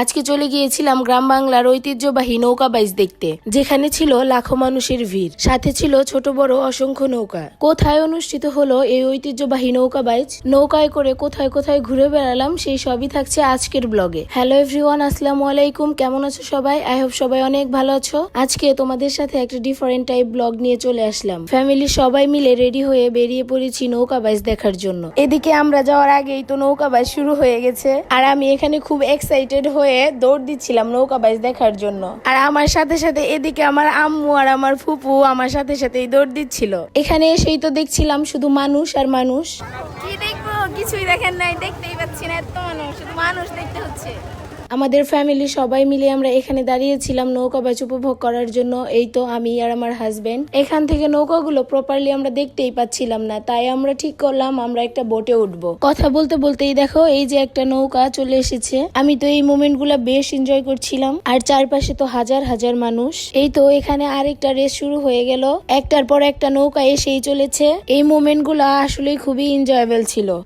আজকে চলে গিয়েছিলাম গ্রাম বাংলার ঐতিহ্যবাহী নৌকা বাইজ দেখতে, যেখানে ছিল লাখো মানুষের ভিড়। সাথে ছিল ছোট বড় অসংখ্য নৌকা। কোথায় অনুষ্ঠিত হলো এই ঐতিহ্যবাহী নৌকা বাইজ নৌকায় করে কোথায় কোথায় ঘুরে বেড়ালাম সেই সবই থাকছে আজকের ব্লগে। হ্যালো এভরিওয়ান, আসসালামু আলাইকুম। কেমন আছো সবাই? আই হোপ সবাই অনেক ভালো আছো। আজকে তোমাদের সাথে একটা ডিফারেন্ট টাইপ ব্লগ নিয়ে চলে আসলাম। ফ্যামিলির সবাই মিলে রেডি হয়ে বেরিয়ে পড়েছি নৌকা বাইজ দেখার জন্য। এদিকে আমরা যাওয়ার আগেই তো নৌকা বাইজ শুরু হয়ে গেছে। আর আমি এখানে খুব এক্সাইটেড হয়ে দৌড় দিচ্ছিলাম নৌকা বাইজ দেখার জন্য। আর আমার সাথে সাথে এদিকে আমার আম্মু আর আমার ফুপু আমার সাথে সাথেই দৌড় দিচ্ছিল। এখানে এসেই তো দেখছিলাম শুধু মানুষ আর মানুষ। কি দেখব? কিছুই দেখেন নাই, দেখতেই পাচ্ছি না, এত মানুষ। শুধু মানুষ দেখতে হচ্ছে। আমাদের ফ্যামিলি সবাই মিলে আমরা এখানে দাঁড়িয়েছিলাম নৌকা বাইচ উপভোগ করার জন্য। এই তো আমি আর আমার হাজবেন্ড এখান থেকে নৌকাগুলো প্রপারলি আমরা দেখতেই পাচ্ছিলাম না। তাই আমরা ঠিক করলাম, আমরা একটা বোটে উঠবো। কথা বলতে বলতেই দেখো, এই যে একটা নৌকা চলে এসেছে। আমি তো এই মোমেন্ট বেশ এনজয় করছিলাম। আর চারপাশে তো হাজার হাজার মানুষ। এই তো এখানে আরেকটা রেস শুরু হয়ে গেল। একটার পর একটা নৌকা এসেই চলেছে। এই মোমেন্টগুলা আসলে খুবই এনজয়েবল ছিল।